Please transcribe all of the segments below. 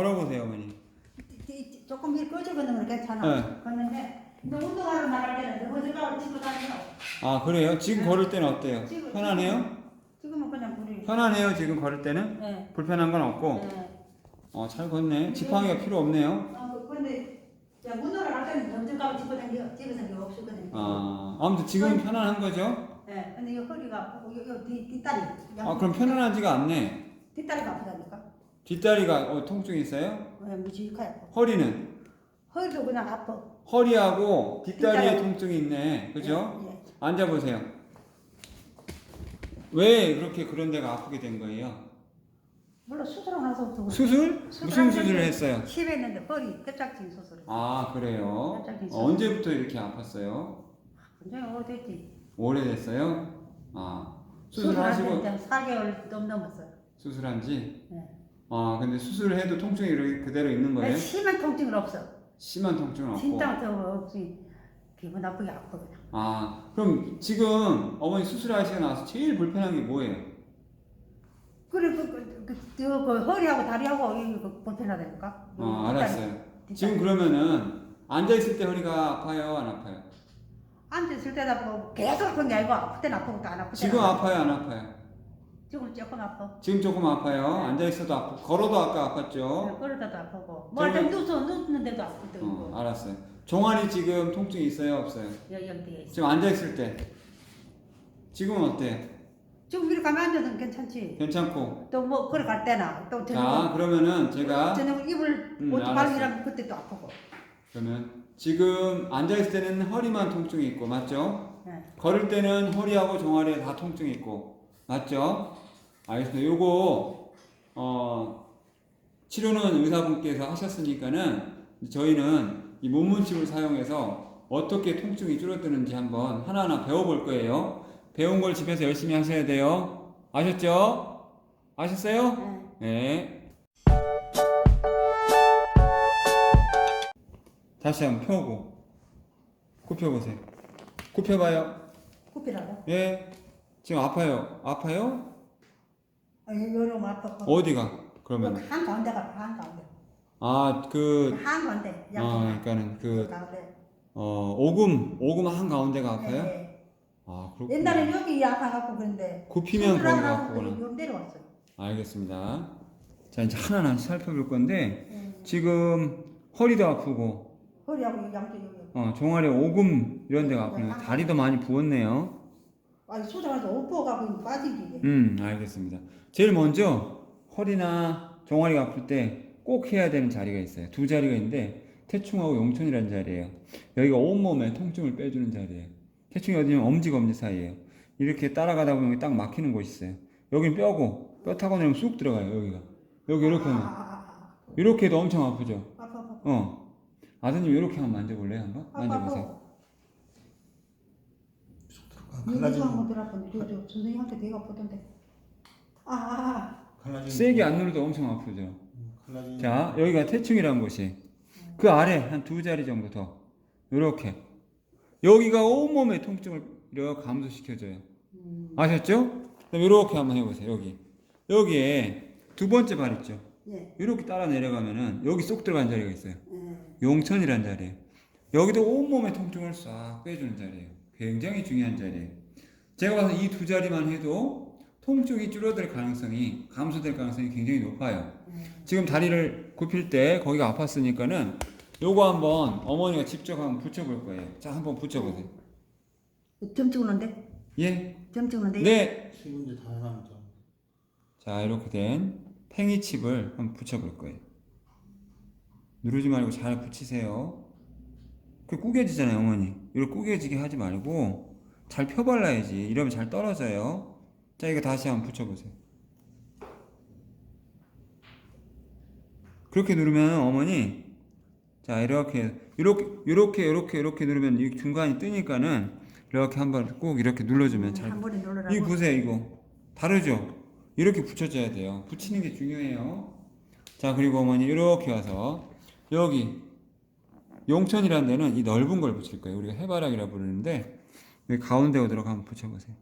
걸어보세요, 어머니. 이- 이- 조금 일 꺼져 걷는 건 괜찮아. 네. 걷는데 너 운동하러 나갈 때는 너 어디가 치고 다니노? 아, 그래요? 지금 걸을 때는 어때요? 지금- 편하네요? 지금은 그냥 우리. 편하네요, 지금 걸을 때는? 네. 불편한 건 없고. 네. 어, 잘 걷네. 지팡이가 필요 없네요. 어, 근데 야 운동을 할 때는 점점 가고 치고 다니요. 집에서 이거 없었거든요. 아, 아무튼 지금 은 편안한 거죠? 네. 근데 이 허리가 아프고 이, 이 뒤, 뒷다리. 아, 그럼 편안하지가 않네. 뒷다리가 아프다니까. 뒷다리가 어, 통증이 있어요? 왜 무지하게 허리는? 허리도 그냥 아파. 허리하고 뒷다리에 뒷다리. 통증이 있네. 그죠? 예, 예. 앉아보세요. 왜 그렇게 그런 데가 아프게 된 거예요? 물론 수술하고 나서부터 그래. 수술? 무슨 수술을 했어요? 있는데 허리 협착증 수술. 아, 그래요? 갑자기 어, 언제부터 이렇게 아팠어요? 굉장히 오래됐지. 오래됐어요? 아, 수술하시고 수술한 지 4개월 좀 넘었어요. 수술한 지? 네. 아, 근데 수술을 해도 통증이 이렇게 그대로 있는 거예요? 심한 통증은 없어. 심한 통증은 없고. 진짜 저 없이 기분 나쁘게 아파 그냥. 아, 그럼 지금 어머니 수술하시고 나서 제일 불편한 게 뭐예요? 그래 그, 그, 그, 저, 그 허리하고 다리하고 이거 그 불편하다니까. 어, 알았어요. 지금 그러면은 앉아 있을 때 허리가 아파요? 안 아파요? 앉았을 때도 아프고 계속 아픈 게 아니고 아플 땐 아프고 또안땐 지금 아프고. 아파요? 안 아파요? 지금 조금 아파. 지금 조금 아파요? 앉아 있어도 아프고, 걸어도 아까 아팠죠? 걸어다도 아프고 뭐좀 누워 눕는데도 아플 때고 어, 알았어요. 종아리 지금 통증 있어요? 없어요? 여기에 있어. 지금 앉아 있을 때. 지금은 어때요? 지금 이렇게 가면 앉아도 괜찮지. 괜찮고. 또 뭐 걸어갈 때나 또 자, 저녁 그러면은 제가 저녁 이불 음, 옷. 발이라면 그때 또 아프고. 그러면 지금 앉아 있을 때는 허리만 통증이 있고, 맞죠? 네. 걸을 때는 허리하고 종아리에 다 통증이 있고, 맞죠? 알겠습니다. 요거, 어, 치료는 의사분께서 하셨으니까는 저희는 이 몸문칩을 사용해서 어떻게 통증이 줄어드는지 한번 하나하나 배워볼 거예요. 배운 걸 집에서 열심히 하셔야 돼요. 아셨죠? 아셨어요? 네. 네. 다시 한번 펴고 굽혀보세요. 굽혀봐요. 코피라고? 예. 지금 아파요. 아파요? 아, 요런 아파. 어디가? 그러면 한 가운데가 한 가운데. 아 그 한 가운데. 아, 그러니까는 그 가운데. 어, 오금 오금 한 가운데가 아파요? 네. 아 그렇구나. 옛날에 여기 아파갖고 그런데 굽히면 수술하고 아프구나. 요 내려왔어요. 알겠습니다. 자 이제 하나하나 살펴볼 건데 네. 지금 허리도 아프고 허리하고 이 양쪽 여기. 어, 종아리 오금 이런 데가 아프네요. 다리도 많이 부었네요. 아니 오퍼가고 빠진 게. 음, 알겠습니다. 제일 먼저 허리나 종아리가 아플 때 꼭 해야 되는 자리가 있어요. 두 자리가 있는데 태충하고 용천이라는 자리예요. 여기가 온몸에 통증을 빼주는 자리예요. 태충이 어디냐면 엄지 검지 사이에요. 이렇게 따라가다 보면 딱 막히는 곳이 있어요. 여긴 뼈고 뼈 타고 내리면 쑥 들어가요. 여기가 여기 이렇게 아, 하면 아, 아, 이렇게 해도 엄청 아프죠. 아, 아파. 어. 아드님 이렇게 한번 만져볼래요? 한번 만져보세요. 아파. 갈라진 이거 한번 들어본 저저 선생님한테 내가 보던데. 아, 아, 갈라진 세게 안 눌러도 엄청 아프죠. 음, 갈라진 자, 여기가 태충이라는 곳이 그 아래 한 두 자리 정도 더 이렇게 여기가 온몸의 통증을 이렇게 감소시켜줘요. 음, 아셨죠? 그럼 이렇게 한번 해보세요. 여기 여기에 두 번째 발 있죠. 예, 이렇게 따라 내려가면은 여기 쏙 들어간 자리가 있어요. 예. 용천이라는 자리예요. 여기도 온몸의 통증을 싹 빼주는 자리예요. 굉장히 중요한 자리예요. 제가 봐서 이 두 자리만 해도 통증이 줄어들 가능성이 감소될 가능성이 굉장히 높아요. 예. 지금 다리를 굽힐 때 거기가 아팠으니까는 요거 한번 어머니가 직접 한번 붙여볼 거예요. 자, 한번 붙여보세요. 점 찍는데? 예? 점 찍는데? 네. 세 군데 다 해놨죠. 자, 이렇게 된 팽이칩을 한번 붙여볼 거예요. 누르지 말고 잘 붙이세요. 그 구겨지잖아요, 어머니. 이렇게 구겨지게 하지 말고 잘 펴발라야지. 이러면 잘 떨어져요. 자, 이거 다시 한번 붙여보세요. 그렇게 누르면 어머니, 자 이렇게 이렇게 이렇게 이렇게 이렇게 누르면 이 중간이 뜨니까는 이렇게 한번 꼭 이렇게 눌러주면 잘 한 번에 눌러라고. 이 보세요 이거 다르죠 이렇게 붙여줘야 돼요 붙이는 게 중요해요 자 그리고 어머니 이렇게 와서 여기 용천이라는 데는 이 넓은 걸 붙일 거예요. 우리가 해바라기라 부르는데 여기 가운데 오도록 한번 붙여보세요.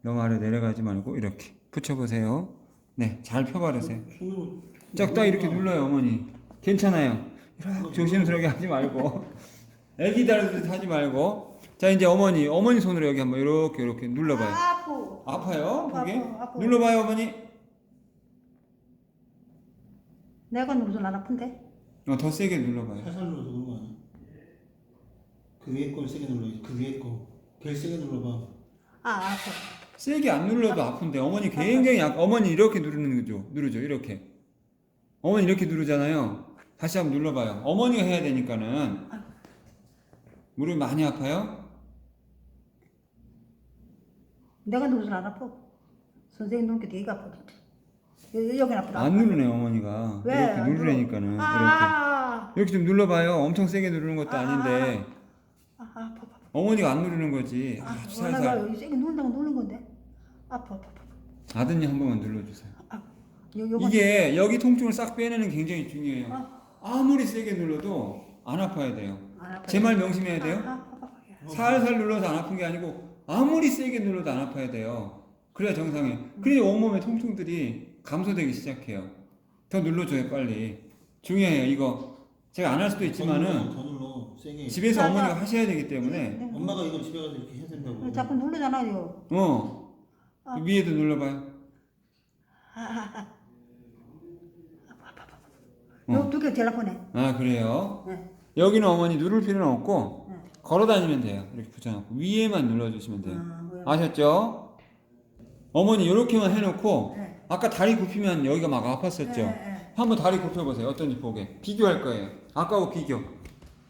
너무 아래 내려가지 말고 이렇게 붙여보세요. 네 잘 펴바르세요. 손으로 쫙딱 이렇게 눌러요 어머니. 괜찮아요. 조심스럽게 하지 말고. 애기 다루듯 하지 말고. 자 이제 어머니 어머니 손으로 여기 한번 이렇게 이렇게 눌러봐요. 아, 아프. 아파요? 그게 아파, 아파. 눌러봐요 어머니. 내가 누르도 안 아픈데? 어, 더 세게 눌러봐요 살살 눌러서 그런 거 아니야? 그 위에 걸 세게 눌러. 그 위에 거. 걔 세게 눌러봐. 아, 아파. 세게 안 눌러도 아픈데 어머니 굉장히 약 어머니 이렇게 누르는 거죠 누르죠 이렇게 어머니 이렇게 누르잖아요 다시 한번 눌러봐요 어머니가 해야 되니까는 무릎이 많이 아파요? 내가 누르도 안 아파. 선생님 누르게 되게 아파. 여기 아프다. 안 누르네 어머니가 왜? 이렇게 안? 누르라니까는 이렇게 아, 이렇게 좀 눌러봐요 엄청 세게 누르는 것도 아, 아닌데 아, 아파, 아파. 어머니가 안 누르는 거지 아, 아주 내가 살살 여기 세게 누른다고 누른 건데. 아파, 아파, 아파. 아드님 한 번만 눌러주세요 아, 요, 요건 이게 여기 통증을 싹 빼내는 게 굉장히 중요해요 아. 아무리 세게 눌러도 안 아파야 돼요 안 아파. 제 말 명심해야 돼요 아, 아파, 아파. 살살 눌러서 안 아픈 게 아니고 아무리 세게 눌러도 안 아파야 돼요. 그래야 정상이에요. 그래야 온몸의 통증들이 감소되기 시작해요. 더 눌러줘요 빨리. 중요해요 이거. 제가 안 할 수도 더 있지만은 눌러, 더 눌러. 세게. 집에서 맞아. 어머니가 하셔야 되기 때문에 네. 엄마가 이걸 집에 가서 이렇게 해야 된다고. 왜 자꾸 누르잖아요. 어 아. 위에도 눌러봐요. 어. 요 두개 제일 아프네. 아 그래요. 네. 여기는 어머니 누를 필요는 없고 네. 걸어 다니면 돼요. 이렇게 붙여놓고 위에만 눌러주시면 돼요. 아, 뭐야. 아셨죠? 어머니 이렇게만 해놓고 네. 아까 다리 굽히면 여기가 막 아팠었죠? 네, 네. 한번 다리 굽혀보세요. 어떤지 보게. 비교할 거예요. 아까하고 비교.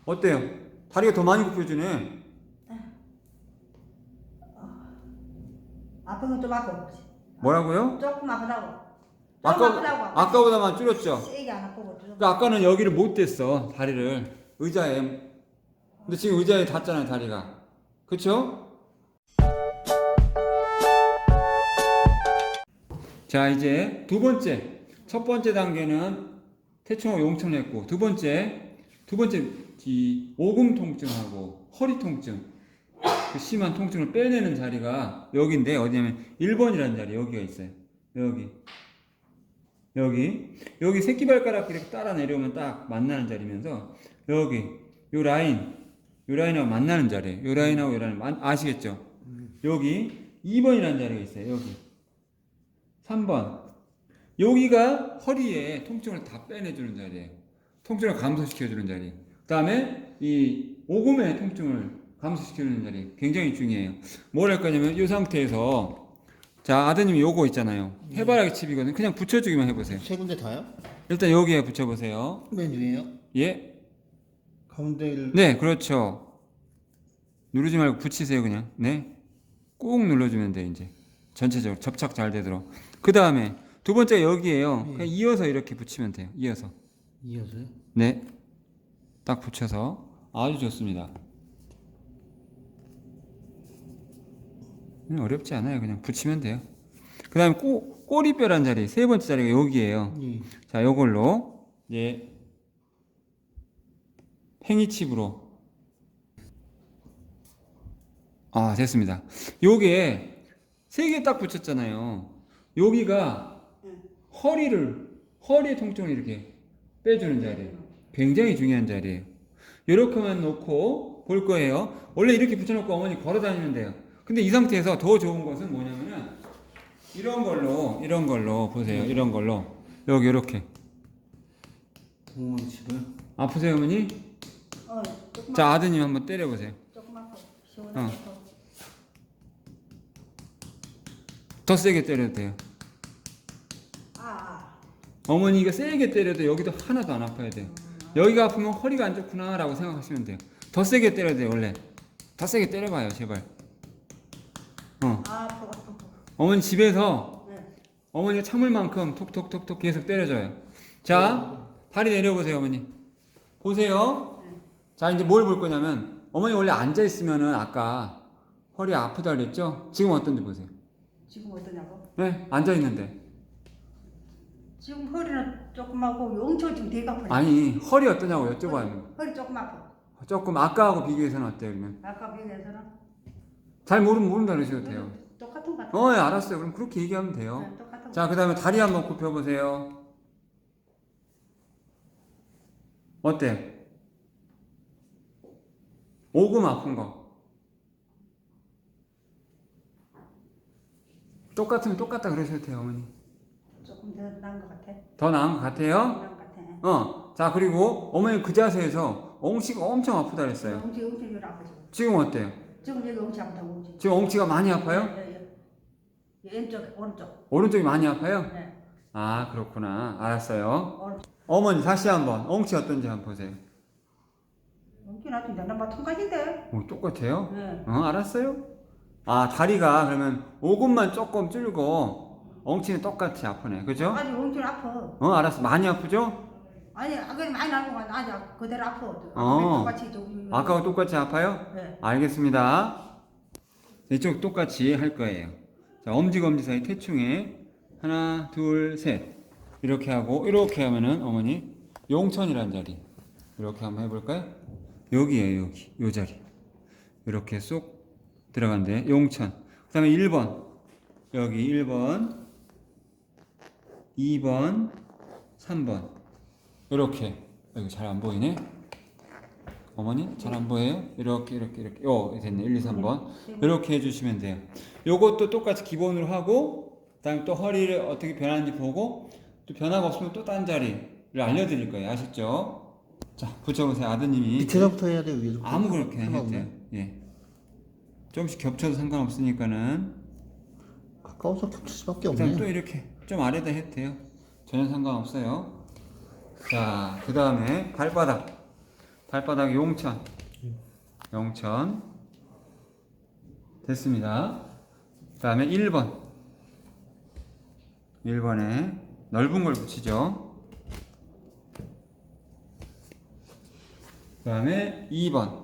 어때요? 다리가 더 많이 굽혀지네. 아픈 건 좀 아파. 뭐라고요? 조금 아프다고. 좀 아까, 아프다고. 아까보다만 줄였죠? 세게 안 아프고 좀. 그러니까 아까는 여기를 못 댔어. 다리를. 의자에. 근데 지금 의자에 닿잖아요. 다리가. 그쵸? 자, 이제 두 번째. 첫 번째 단계는 태충호 용천했고, 두 번째, 두 번째, 이 오금 통증하고 허리 통증. 그 심한 통증을 빼내는 자리가 여기인데, 어디냐면 1번이라는 자리, 여기가 있어요. 여기. 여기. 여기 새끼발가락 이렇게 따라 내려오면 딱 만나는 자리면서, 여기. 요 라인. 요 라인하고 만나는 자리에요. 요 라인하고 요 라인. 만- 아시겠죠? 여기 2번이라는 자리가 있어요. 여기. 3번. 여기가 허리에 통증을 다 빼내주는 자리예요. 통증을 감소시켜주는 자리. 그 다음에 이 오금의 통증을 감소시켜주는 자리. 굉장히 중요해요. 뭘 할 거냐면 이 상태에서 자 아드님이 요거 있잖아요. 해바라기 칩이거든요. 그냥 붙여주기만 해보세요. 세 군데 다요? 일단 여기에 붙여보세요. 맨 위에요? 예? 가운데를 네, 그렇죠. 누르지 말고 붙이세요, 그냥. 네. 꾹 눌러주면 돼, 이제. 전체적으로 접착 잘 되도록. 그 다음에 두 번째 여기에요. 그냥 이어서 이렇게 붙이면 돼요. 이어서. 이어서요? 네. 딱 붙여서. 아주 좋습니다. 음, 어렵지 않아요. 그냥 붙이면 돼요. 그 다음에 꼬, 꼬리뼈란 자리, 세 번째 자리가 여기에요. 예. 자, 요걸로 이제 팽이칩으로 아, 됐습니다. 요게 세 개 딱 붙였잖아요. 여기가 허리를 허리 통증을 이렇게 빼주는 자리예요. 굉장히 중요한 자리예요. 이렇게만 놓고 볼 거예요. 원래 이렇게 붙여놓고 어머니 걸어 다니면 돼요. 근데 이 상태에서 더 좋은 것은 뭐냐면은 이런 걸로 이런 걸로 보세요. 이런 걸로 여기 이렇게 아프세요 어머니? 어, 조금 자 아드님 한번 때려보세요. 조금 아파. 시원하게. 더 세게 때려도 돼요. 어머니가 세게 때려도 여기도 하나도 안 아파야 돼요. 여기가 아프면 허리가 안 좋구나라고 생각하시면 돼요. 더 세게 때려야 돼요 원래. 더 세게 때려봐요 제발. 어 아. 어머니 집에서 네. 어머니가 참을 만큼 톡톡톡톡 계속 때려줘요. 자 다리 내려보세요 어머니. 보세요. 자 이제 뭘 볼 거냐면 어머니 원래 앉아 있으면은 아까 허리 아프다 그랬죠? 지금 어떤지 보세요. 지금 어떠냐고? 네 앉아 있는데. 지금 허리는 조금 아프고 엄청 지금 되게 아프네. 아니 허리 어떠냐고 여쭤봐요. 허리 조금 아파. 조금 아까하고 비교해서는 어때요 그러면? 아까 비교해서는 잘 모르면 모른다 그러셔도 돼요. 똑같은 것 같아. 어, 예, 알았어요. 그럼 그렇게 얘기하면 돼요. 네, 똑같은 거. 자, 그 다음에 다리 한번 굽혀보세요. 어때요? 오금 아픈 거. 똑같으면 똑같다 그러셔도 돼요, 어머니. 조금 더 나은 것 같아. 더 나은 것 같아요? 나은 것 같아. 어. 자, 그리고 어머니 그 자세에서 엉치가 엄청 아프다 그랬어요. 엉치 엉치 아프죠. 지금 어때요? 지금 여기 엉치 아프다고 엉치. 지금 엉치가 많이 아파요? 예, 예, 예. 왼쪽 오른쪽. 오른쪽이 많이 아파요? 네. 아, 그렇구나. 알았어요. 오른쪽. 어머니 다시 한번 엉치 어떤지 한번 보세요. 엉치 나한테 나 마찬가지인데. 오, 똑같아요? 네. 어, 알았어요? 아, 다리가 그러면 오금만 조금 줄고 엉치는 똑같이 아프네. 그죠? 아직 엉치 아파. 어, 알았어. 많이 아프죠? 아니 아까 많이 나는 건 아직 그대로 아파. 어. 똑같이 좀. 아까와 똑같이 아파요? 네. 알겠습니다. 이쪽 똑같이 할 거예요. 자, 엄지검지 사이 태충에 하나, 둘, 셋. 이렇게 하고, 이렇게 하면은 어머니 용천이라는 자리. 이렇게 한번 해볼까요? 여기에요, 여기. 요 자리. 이렇게 쏙 들어간대. 용천. 그 다음에 1번. 여기 1번, 2번, 3번. 이렇게. 이거 잘안 보이네? 어머니 잘 안 보여요? 이렇게 이렇게 이렇게 어 됐네 1, 2, 3번 이렇게 해주시면 돼요 요것도 똑같이 기본으로 하고 그 다음에 또 허리를 어떻게 변하는지 보고 또 변화가 없으면 또 딴 자리를 알려드릴 거예요 아셨죠? 자 붙여보세요 아드님이 밑에서부터 해야 돼요 위에서부터 아무 그렇게 해도 상관없네. 돼요 예 조금씩 겹쳐도 상관없으니까는 가까워서 겹칠 수밖에 없네. 또 이렇게 좀 아래다 해도 돼요. 전혀 상관없어요. 자 그 다음에 발바닥. 발바닥 용천. 용천. 됐습니다. 그 다음에 1번. 1번에 넓은 걸 붙이죠. 그 다음에 2번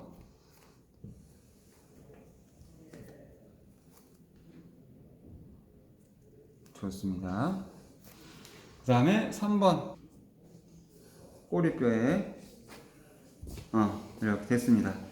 좋습니다. 그 다음에 3번 꼬리뼈에 어 이렇게 됐습니다